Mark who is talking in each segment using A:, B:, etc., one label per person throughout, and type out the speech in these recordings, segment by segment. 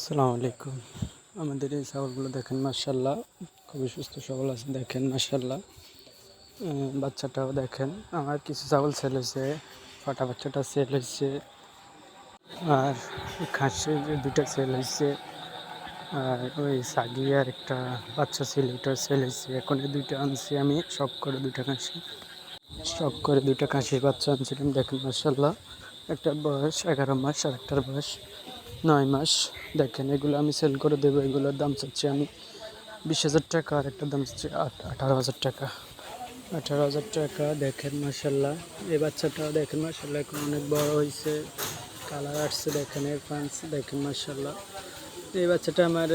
A: আসসালামু আলাইকুম। আমাদের এই ছাগলগুলো দেখেন মার্শাল্লাহ খুবই সুস্থ সবল আছে, দেখেন মার্শাল্লাহ বাচ্চাটাও দেখেন, আমার কিছু ছাগল সেল হয়েছে ফাটা বাচ্চাটা সেল হয়েছে, আর খাসি দুটা সেল হয়েছে, আর ওই সাগি আর একটা বাচ্চা ছিল ওটা সেল হয়েছে। এখন এই দুইটা আনছি আমি শখ করে দুইটা খাসি শখ করে দুইটা খাসির বাচ্চা আনছিলাম, দেখেন মার্শাল্লাহ একটার বয়স এগারো মাস আর একটার বয়স নয় মাস। দেখেন, এগুলো আমি সেল করে দেবো, এগুলোর দাম চাচ্ছি আমি বিশ হাজার টাকা আর একটা দাম চাচ্ছি আঠারো হাজার টাকা। আঠারো হাজার টাকা, দেখেন মাসাল্লাহ এই বাচ্চাটাও দেখেন মাসাল্লাহ এখন অনেক বড় হয়েছে কালার আসছে, দেখেন এর পাঞ্চ দেখেন মাসাল্লাহ এই বাচ্চাটা আমার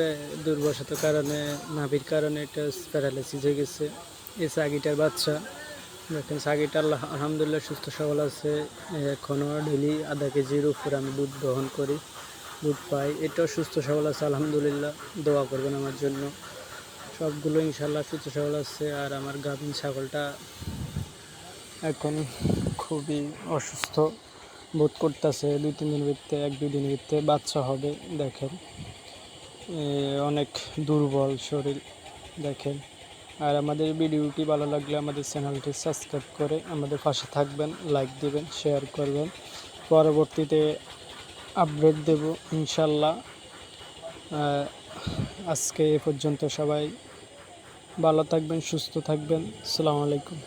A: দুর্বশত কারণে, নাভির কারণে এটা প্যারালাইসিস হয়ে গেছে। এই সাগিটার বাচ্চা, দেখেন, সাগিটা আল্লাহ, আলহামদুলিল্লাহ সুস্থ সবল আছে। এখনও ডেলি আধা কেজির উপর আমি দুধ দহন করি। দুধ পাই। এটাও সুস্থ, সবল আছে, আলহামদুলিল্লাহ। দোয়া করবেন আমার জন্য। সবগুলো ইনশাল্লাহ সুস্থ, সবল আছে। আর আমার গাভিন ছাগলটা এখন খুবই অসুস্থ বোধ করতেছে। দুই, তিন দিন ভিত্তে এক, দুই দিন ভিত্তে বাচ্চা হবে, দেখেন। অনেক দুর্বল শরীর, দেখেন। আর আমাদের ভিডিওটি ভালো লাগলে আমাদের চ্যানেলটি সাবস্ক্রাইব করে আমাদের পাশে থাকবেন, লাইক দিবেন, শেয়ার করবেন। পরবর্তীতে আপডেট দেব ইনশাল্লাহ। আজকে এ পর্যন্ত সবাই ভালো থাকবেন সুস্থ থাকবেন। আসসালামু আলাইকুম।